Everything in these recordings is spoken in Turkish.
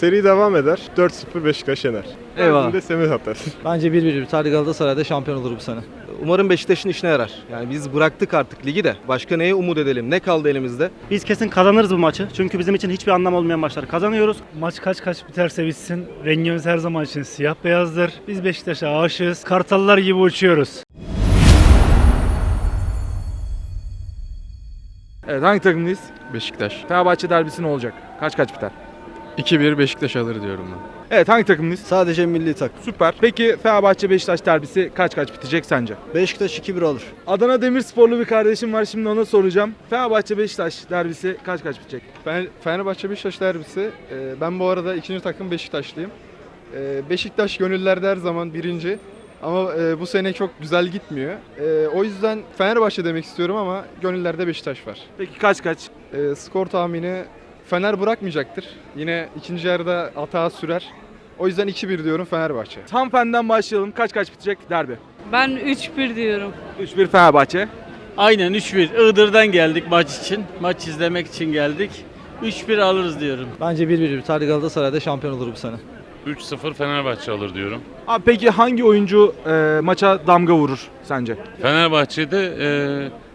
Seri devam eder. 4-0 Beşiktaş yener. Eyvallah. Dördünde Semih atar. Bence 1-1 biter. Galatasaray'da şampiyon olur bu sene. Umarım Beşiktaş'ın işine yarar. Yani biz bıraktık artık ligi de. Başka neye umut edelim? Ne kaldı elimizde? Biz kesin kazanırız bu maçı. Çünkü bizim için hiçbir anlam olmayan maçları kazanıyoruz. Maç kaç kaç biterse bitsin. Rengimiz her zaman için siyah beyazdır. Biz Beşiktaş'a aşığız. Kartallar gibi uçuyoruz. Evet hangi takımlıyız? Beşiktaş. Fenerbahçe derbisi ne olacak? Kaç kaç biter? 2-1 Beşiktaş alır diyorum ben. Evet hangi takımlıyız? Sadece milli tak. Süper. Peki Fenerbahçe Beşiktaş derbisi kaç kaç bitecek sence? Beşiktaş 2-1 alır. Adana Demirsporlu bir kardeşim var şimdi ona soracağım. Fenerbahçe Beşiktaş derbisi kaç kaç bitecek? Fener- Fenerbahçe Beşiktaş derbisi. e, Ben bu arada ikinci takım Beşiktaşlıyım. E, Beşiktaş gönüllerde her zaman birinci. Ama e, bu sene çok güzel gitmiyor. E, O yüzden Fenerbahçe demek istiyorum ama gönüllerde Beşiktaş var. Peki kaç kaç? E, Skor tahmini Fener bırakmayacaktır. Yine ikinci yarıda hata sürer. O yüzden 2-1 diyorum Fenerbahçe. Tam fenden başlayalım. Kaç kaç bitecek derbi? Ben 3-1 diyorum. 3-1 Fenerbahçe. Aynen 3-1. Iğdır'dan geldik maç için. Maç izlemek için geldik. 3-1 alırız diyorum. Bence 1-1 biter. Galatasaray'da şampiyon olur bu sene. 3-0 Fenerbahçe alır diyorum. Abi peki hangi oyuncu e, maça damga vurur sence? Fenerbahçe'de e,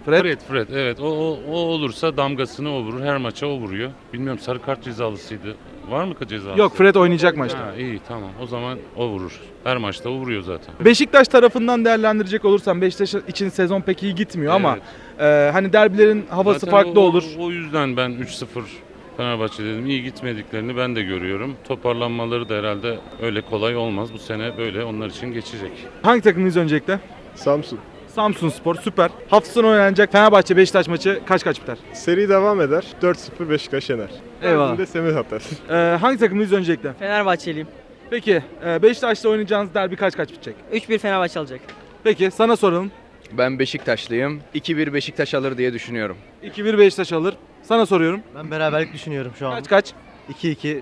Fred? Fred. Fred, evet o, o, o olursa damgasını o vurur. Her maça o vuruyor. Bilmiyorum sarı kart cezalısıydı. Var mı cezalısı? Yok Fred oynayacak maçta. Ha, iyi tamam. O zaman o vurur. Her maçta o vuruyor zaten. Beşiktaş tarafından değerlendirecek olursam Beşiktaş için sezon pek iyi gitmiyor ama e, hani derbilerin havası Zaten farklı o- olur. O, yüzden ben 3-0 Fenerbahçe dedim. İyi gitmediklerini ben de görüyorum. Toparlanmaları da herhalde öyle kolay olmaz. Bu sene böyle onlar için geçecek. Hangi takımlıyız öncelikle? Samsun. Samsun Spor süper. Hafta sonu oynanacak Fenerbahçe Beşiktaş maçı kaç kaç biter? Seri devam eder. 4-0 Beşiktaş yener. Eyvallah. Dördünde Semih atar. E, hangi takımlıyız öncelikle? Fenerbahçeliyim. Peki e, Beşiktaş'ta oynayacağınız derbi kaç kaç bitecek? 3-1 Fenerbahçe alacak. Peki sana soralım. Ben Beşiktaşlıyım. 2-1 Beşiktaş alır diye düşünüyorum. 2-1 Beşiktaş alır. Sana soruyorum. Ben beraberlik düşünüyorum şu Kaç kaç? 2-2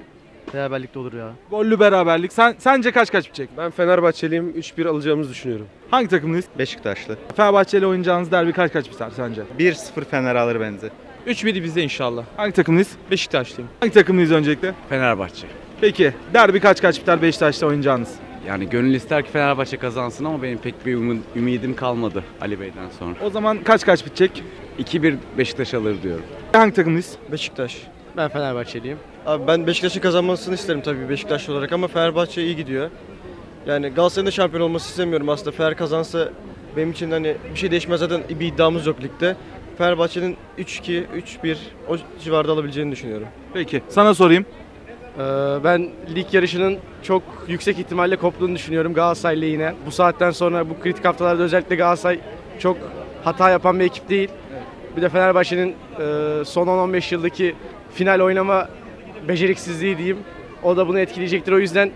beraberlikte olur ya. Gollü beraberlik. Sen sence kaç kaç bitecek? Ben Fenerbahçeliyim. 3-1 alacağımızı düşünüyorum. Hangi takımlıyız? Beşiktaşlı. Fenerbahçe ile oynayacağınız derbi kaç kaç biter sence? 1-0 Fener alır bence. 3-1 bizde inşallah. Hangi takımlıyız? Beşiktaşlıyım. Hangi takımlıyız öncelikle? Fenerbahçe. Peki derbi kaç kaç biter Beşiktaş'ta oynayacağınız? Yani gönül ister ki Fenerbahçe kazansın ama benim pek bir ümid- ümidim kalmadı Ali Bey'den sonra. O zaman kaç kaç bitecek? 2-1 Beşiktaş alır diyorum. Hangi takımlıyız? Beşiktaş. Ben Fenerbahçeliyim. Abi ben Beşiktaş'ın kazanmasını isterim tabii Beşiktaşlı olarak ama Fenerbahçe iyi gidiyor. Yani Galatasaray'ın da şampiyon olması istemiyorum aslında. Fener kazansa benim için hani bir şey değişmez zaten bir iddiamız yok ligde. Fenerbahçe'nin 3-2, 3-1 o civarda alabileceğini düşünüyorum. Peki sana sorayım. ben lig yarışının çok yüksek ihtimalle koptuğunu düşünüyorum Galatasaray'la yine. Bu saatten sonra bu kritik haftalarda özellikle Galatasaray çok hata yapan bir ekip değil. Bir de Fenerbahçe'nin e, son 10-15 yıldaki final oynama beceriksizliği diyeyim. O da bunu etkileyecektir. O yüzden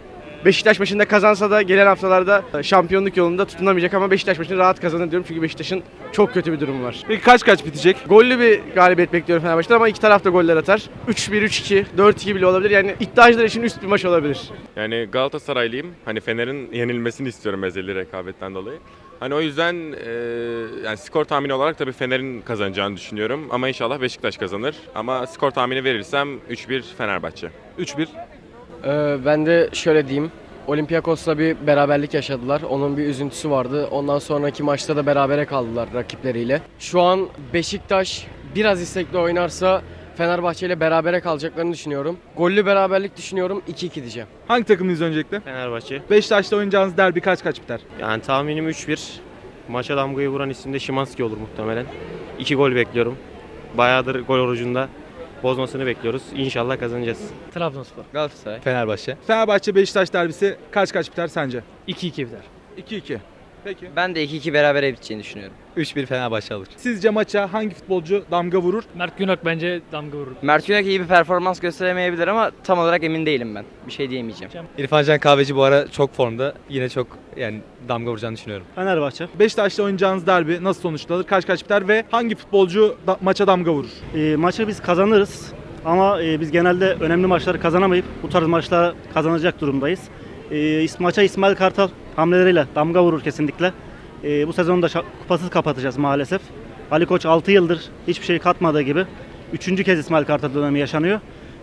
Beşiktaş maçında kazansa da gelen haftalarda e, şampiyonluk yolunda tutunamayacak ama Beşiktaş maçını rahat kazanır diyorum. Çünkü Beşiktaş'ın çok kötü bir durumu var. Peki kaç kaç bitecek? Gollü bir galibiyet bekliyorum Fenerbahçe'den ama iki taraf da goller atar. 3-1, 3-2, 4-2 bile olabilir. Yani iddiacılar için üst bir maç olabilir. Yani Galatasaraylıyım. Hani Fener'in yenilmesini istiyorum ezeli rekabetten dolayı. Hani o yüzden e, yani skor tahmini olarak tabii Fener'in kazanacağını düşünüyorum. Ama inşallah Beşiktaş kazanır. Ama skor tahmini verirsem 3-1 Fenerbahçe. 3-1. ben de şöyle diyeyim. Olympiakos'la bir beraberlik yaşadılar. Onun bir üzüntüsü vardı. Ondan sonraki maçta da berabere kaldılar rakipleriyle. Şu an Beşiktaş biraz istekli oynarsa Fenerbahçe ile berabere kalacaklarını düşünüyorum. Gollü beraberlik düşünüyorum. 2-2 diyeceğim. Hangi takımlıyız öncelikle? Fenerbahçe. Beşiktaş'ta oynayacağınız derbi kaç kaç biter? Yani tahminim 3-1. Maça damgayı vuran isim de Şimanski olur muhtemelen. 2 gol bekliyorum. Bayağıdır gol orucunda bozmasını bekliyoruz. İnşallah kazanacağız. Trabzonspor. Galatasaray. Fenerbahçe. Fenerbahçe Beşiktaş derbisi kaç kaç biter sence? 2-2 biter. 2-2. Peki. Ben de 2-2 berabere biteceğini düşünüyorum. 3-1 Fenerbahçe alır. Sizce maça hangi futbolcu damga vurur? Mert Günok bence damga vurur. Mert Günok iyi bir performans gösteremeyebilir ama tam olarak emin değilim ben. Bir şey diyemeyeceğim. İrfan Can Kahveci bu ara çok formda. Yine çok yani damga vuracağını düşünüyorum. Fenerbahçe. Beşiktaş'ta oynayacağınız derbi nasıl sonuçlanır? Kaç kaç biter ve hangi futbolcu da- maça damga vurur? E, maçı biz kazanırız ama e, biz genelde önemli maçları kazanamayıp bu tarz maçlara kazanacak durumdayız. E, is- maça İsmail Kartal hamleleriyle damga vurur kesinlikle. E, bu sezonu da kupasız kapatacağız maalesef. Ali Koç 6 yıldır hiçbir şey katmadığı gibi 3. kez İsmail Kartal dönemi yaşanıyor.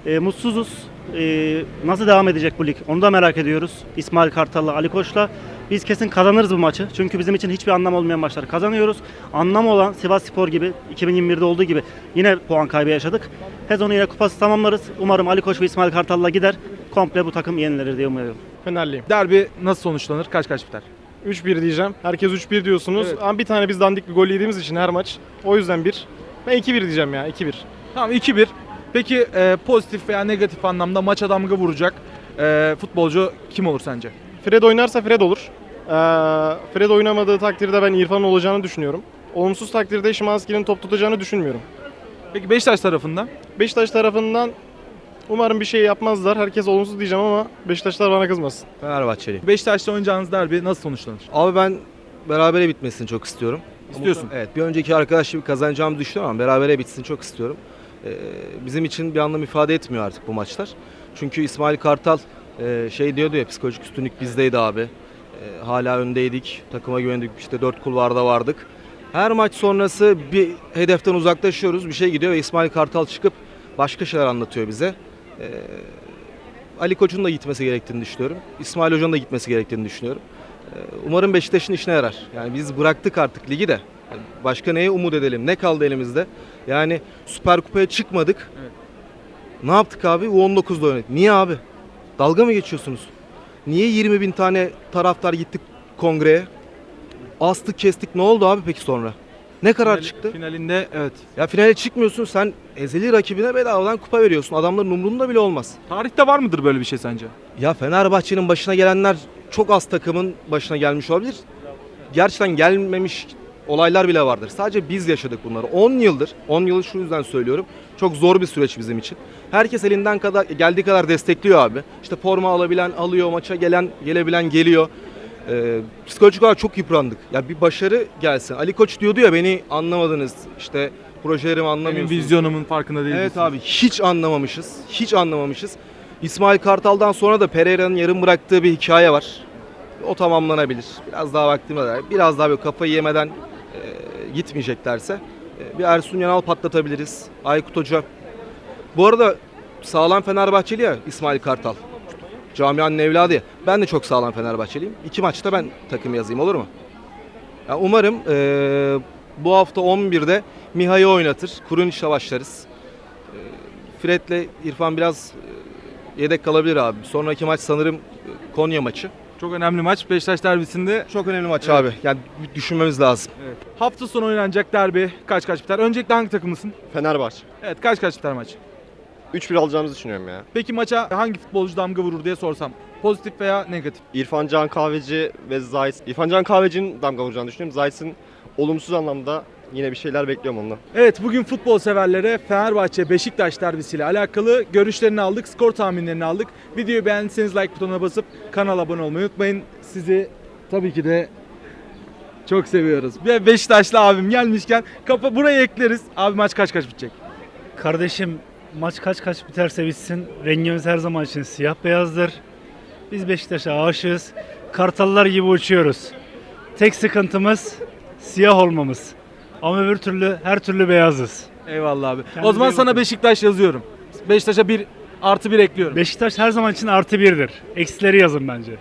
E, mutsuzuz Ee, nasıl devam edecek bu lig? Onu da merak ediyoruz. İsmail Kartal'la, Ali Koç'la. Biz kesin kazanırız bu maçı. Çünkü bizim için hiçbir anlam olmayan maçları kazanıyoruz. Anlam olan Sivas Spor gibi, 2021'de olduğu gibi yine puan kaybı yaşadık. Sezonu yine kupası tamamlarız. Umarım Ali Koç ve İsmail Kartal'la gider. Komple bu takım yenilir diye umuyorum. Fenerliyim. Derbi nasıl sonuçlanır? Kaç kaç biter? 3-1 diyeceğim. Herkes 3-1 diyorsunuz. Evet. Ama bir tane biz dandik bir gol yediğimiz için her maç. O yüzden 1. Ben 2-1 diyeceğim ya 2-1. Tamam 2-1. Peki e, pozitif veya negatif anlamda maça damga vuracak e, futbolcu kim olur sence? Fred oynarsa Fred olur. Ee, Fred oynamadığı takdirde ben İrfan'ın olacağını düşünüyorum. Olumsuz takdirde Şimanski'nin top tutacağını düşünmüyorum. Peki Beşiktaş tarafında? Beşiktaş tarafından umarım bir şey yapmazlar. Herkes olumsuz diyeceğim ama Beşiktaşlar bana kızmasın. Fenerbahçeliyim. Beşiktaş'ta oynayacağınız derbi nasıl sonuçlanır? Abi ben berabere bitmesini çok istiyorum. İstiyorsun. Evet bir önceki arkadaş gibi kazanacağımı düşünüyorum ama berabere bitsin çok istiyorum. Ee, bizim için bir anlam ifade etmiyor artık bu maçlar. Çünkü İsmail Kartal e, şey diyordu ya psikolojik üstünlük bizdeydi abi. E, hala öndeydik, takıma güvendik, işte dört kulvarda vardık. Her maç sonrası bir hedeften uzaklaşıyoruz, bir şey gidiyor ve İsmail Kartal çıkıp başka şeyler anlatıyor bize. E, Ali Koç'un da gitmesi gerektiğini düşünüyorum. İsmail Hoca'nın da gitmesi gerektiğini düşünüyorum. Ee, Umarım Beşiktaş'ın işine yarar. Yani biz bıraktık artık ligi de. Başka neye umut edelim? Ne kaldı elimizde? Yani Süper Kupa'ya çıkmadık. Ne yaptık abi? U19'da oynadık. Niye abi? Dalga mı geçiyorsunuz? Niye 20 bin tane taraftar gittik kongreye? Astık kestik. Ne oldu abi peki sonra? Ne karar Finali- çıktı? Finalinde evet. Ya finale çıkmıyorsun sen ezeli rakibine bedavadan kupa veriyorsun. Adamların umrunda bile olmaz. Tarihte var mıdır böyle bir şey sence? Ya Fenerbahçe'nin başına gelenler çok az takımın başına gelmiş olabilir. Gerçekten gelmemiş olaylar bile vardır. Sadece biz yaşadık bunları. 10 yıldır, 10 yılı şu yüzden söylüyorum. Çok zor bir süreç bizim için. Herkes elinden kadar geldiği kadar destekliyor abi. İşte forma alabilen alıyor, maça gelen gelebilen geliyor. Ee, psikolojik olarak çok yıprandık. Ya bir başarı gelsin. Ali Koç diyordu ya beni anlamadınız. İşte projelerimi Benim anlamıyorsunuz. vizyonumun farkında değiliz. Evet abi hiç anlamamışız. Hiç anlamamışız. İsmail Kartal'dan sonra da Pereira'nın yarım bıraktığı bir hikaye var. O tamamlanabilir. Biraz daha vaktimiz var. Biraz daha böyle kafayı yemeden e, gitmeyeceklerse e, bir Ersun Yanal patlatabiliriz. Aykut Hoca. Bu arada sağlam Fenerbahçeli ya İsmail Kartal. Camianın evladı ya. Ben de çok sağlam Fenerbahçeliyim. İki maçta ben takım yazayım olur mu? Ya umarım e, bu hafta 11'de Miha'yı oynatır. Kuruniç'le başlarız. E, Fred'le İrfan biraz e, yedek kalabilir abi. Sonraki maç sanırım e, Konya maçı. Çok önemli maç. Beşiktaş derbisinde Çok önemli maç Evet. abi. Yani düşünmemiz lazım. hafta sonu oynanacak derbi kaç kaç biter? Öncelikle hangi takımlısın? Fenerbahçe. Evet kaç kaç biter maç? 3-1 alacağımızı düşünüyorum ya. Peki maça hangi futbolcu damga vurur diye sorsam. Pozitif veya negatif? İrfan Can Kahveci ve Zayt. İrfan Can Kahveci'nin damga vuracağını düşünüyorum. Zayt'ın olumsuz anlamda yine bir şeyler bekliyorum ondan. Evet bugün futbol severlere Fenerbahçe Beşiktaş derbisiyle alakalı görüşlerini aldık, skor tahminlerini aldık. Videoyu beğendiyseniz like butonuna basıp kanala abone olmayı unutmayın. Sizi tabii ki de çok seviyoruz. Ve Beşiktaşlı abim gelmişken kafa buraya ekleriz. Abi maç kaç kaç bitecek? Kardeşim maç kaç kaç biterse bitsin. Rengimiz her zaman için siyah beyazdır. Biz Beşiktaş'a aşığız. Kartallar gibi uçuyoruz. Tek sıkıntımız siyah olmamız. Ama öbür türlü her türlü beyazız. Eyvallah abi. o Kendinize zaman sana bakın. Beşiktaş yazıyorum. Beşiktaş'a bir artı bir ekliyorum. Beşiktaş her zaman için artı birdir. Eksileri yazın bence.